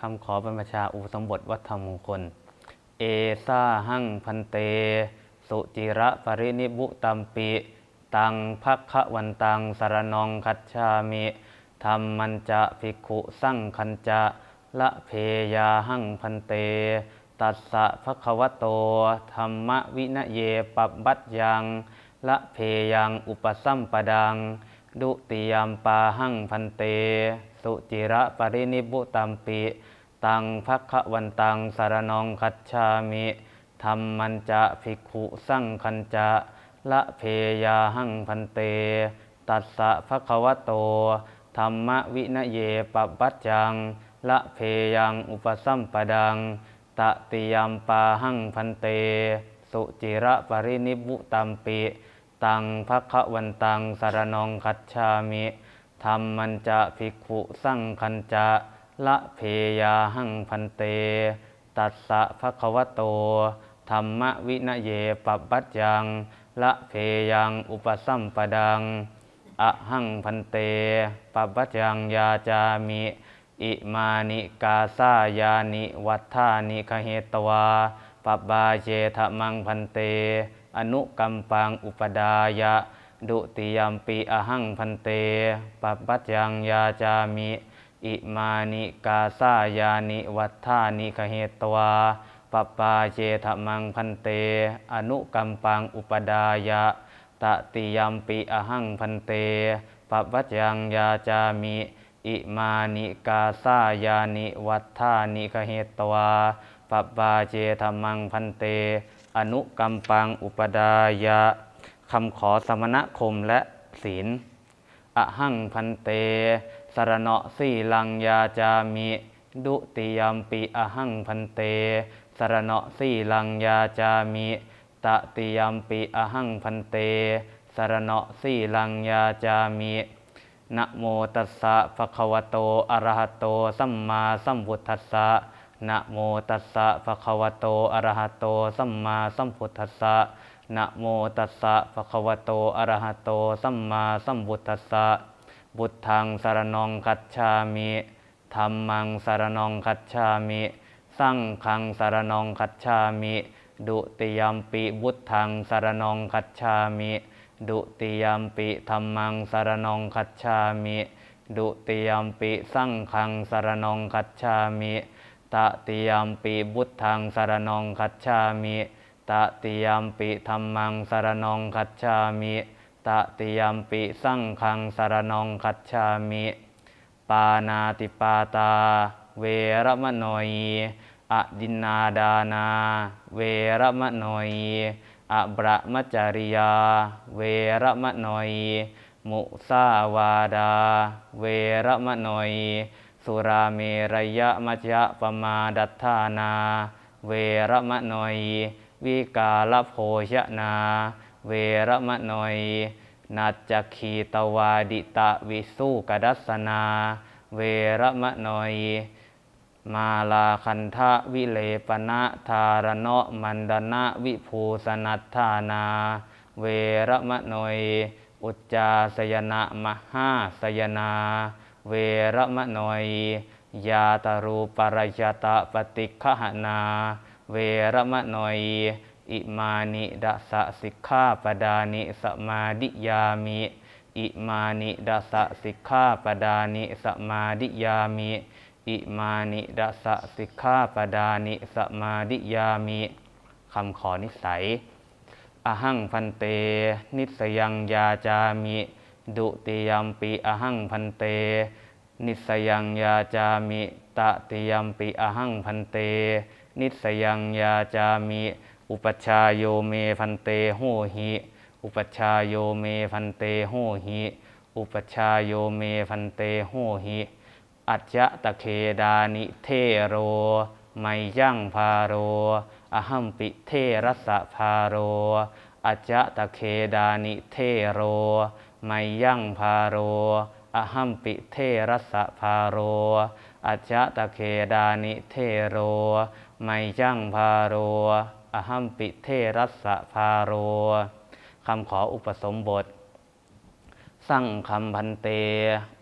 คำขอบรรพชาอุปสมบทวัดธรรมมงคล เอซาหังพันเต สุจิระปรินิบุตัมปิ ตังพักขวันตังสารนองคัจฉามิธรรมมันจะภิกขุสั่งคันจะละเพยาหังพันเต ตัสสะภะคะวะโตธรรมวินเยปับบัตยังละเพยังอุปสัมปดัง ดุติยามปาหังพันเต สุจิระปรินิบุตัมปิ ตังพักขวันตังสารนองคัจฉามิธรรมมันจะภิกขุสั่งคันจะละเพยาหังพันเต ตัสสะภควโตธรรมวินเยปับบัจจัง ละเพยังอุปสัมปดัง ตติยามปาหังพันเต สุจิระปรินิบุตัมปิ ตังพักขวันตังสารนองคัจฉามิธรรมมันจะภิกขุสั่งคันจะ ละเพยาหังพันเต ตัสสะภะคะวะโตธรรมวินเยปับบัจจัง ละเพยังอุปสัมปดังอะหังพันเตปับบัจจังยาจามิ อิมานิกาซายานิวัฏานิคเหตวาปับบาเจทะมังพันเต อนุกัมปังอุปดายะ ดุติยมปีอหังพันเตปับบัจจังยาจามิ อิมานิกาซายานิวัฏฐานิคเหตวาปับบาเจทะมังพันเต อนุกัมปังอุปดายะตติยมปีอหังพันเตปับบัจจังยาจามิ อิมานิกาซายานิวัฏฐานิคเหตวาปับบาเจธมังพันเต อนุกัมปังอุปดายะคำขอสมณคมและศีลอะหังพันเต สรณะสีลังยาจามิ ดุติยมปีอหังพันเต สรณะสีลังยาจามิ ตติยมปีอหังพันเต สรณะสีลังยาจามินะโมตัสสะภะคะวะโต อะระหะโต สัมมาสัมพุทธัสสะนะโมตัสสะภะคะวะโต อะระหะโต สัมมาสัมพุทธัสสะนะโมตัสสะภะคะวะโต อะระหะโต สัมมาสัมพุทธัสสะ บุตทังสารนองคัจฉามิธรรมังสารนองคัจฉามิ สังฆังสารนองคัจฉามิ ดุติยมปิบุตทังสารนองคัจฉามิ ดุติยมปิธรรมังสารนองคัจฉามิ ดุติยมปิสังฆังสารนองคัจฉามิตติยมปิบุตทังสารนองคัจฉามิตติยมปิธรรมังสารนองคัจฉามิ ตติยมปิสังฆังสารนองคัจฉามิ ปานาติปาตา เวรมโนยอดินนาดานา เวรมโนยอะบระมจริยา เวรมโนยมุสาวาดา เวรมโนยสุราเมรยะมัจยะปมาดัฏฐานา เวรมโนยวิกาลโภชนา เวรมโนยนัจจคีตวาดิตะวิสุกดัสสนา เวรมโนยมาลาคันทะวิเลปนะธารณะมันดนะวิภูสนัทธานา เวรมโนยอุจจาสยนะมหาสยนา เวรมโนยยาตารูปรยตะปฏิฆหนา เวรมโนย อิมานิดัสสิกขาปดานิสมาดิยามิอิมานิดัสสิกขาปดานิสมาดิยามิอิมานิดัสสะสิกขาปดานิสมาดิยามิคำขอนิสัย อหังพันเต นิสยังยาจามิ ดุติยมปีอหังพันเต นิสยังยาจามิ ตติยมปีอหังพันเต นิสยังยาจามิ อุปชาโยเมพันเตโหหิ อุปชาโยเมพันเตโหหิ อุปชาโยเมพันเตโหหิ อัจจะตะเคดานิเทโร ไมยั่งพาโร อหัมปิเทรัสะพาโร อัจจะตะเคดานิเทโร ไมยั่งพาโร อหัมปิเทรัสะพาโร อัจจะตะเคดานิเทโร ไมยั่งพาโร อหัมปิเทรัสพาโรคำขออุปสมบท สั่งคำพันเต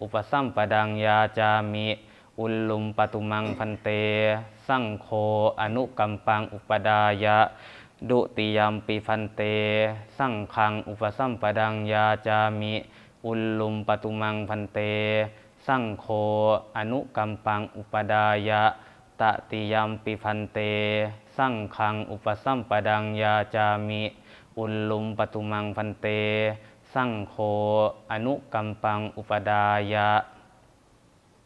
อุปสัมปดังยาจามิ อุลลุมปตุมังพันเต สังโฆอนุกัมปังอุปดายะ ดุติยามปิพันเต สังขังอุปสัมปดังยาจามิ อุลลุมปตุมังพันเต สังโฆอนุกัมปังอุปดายะ ตติยัมปิพันเต สังขังอุปสัมปดังยาจามิ อุลลุมปตุมังพันเต สังโฆอนุกัมปังอุปดายะ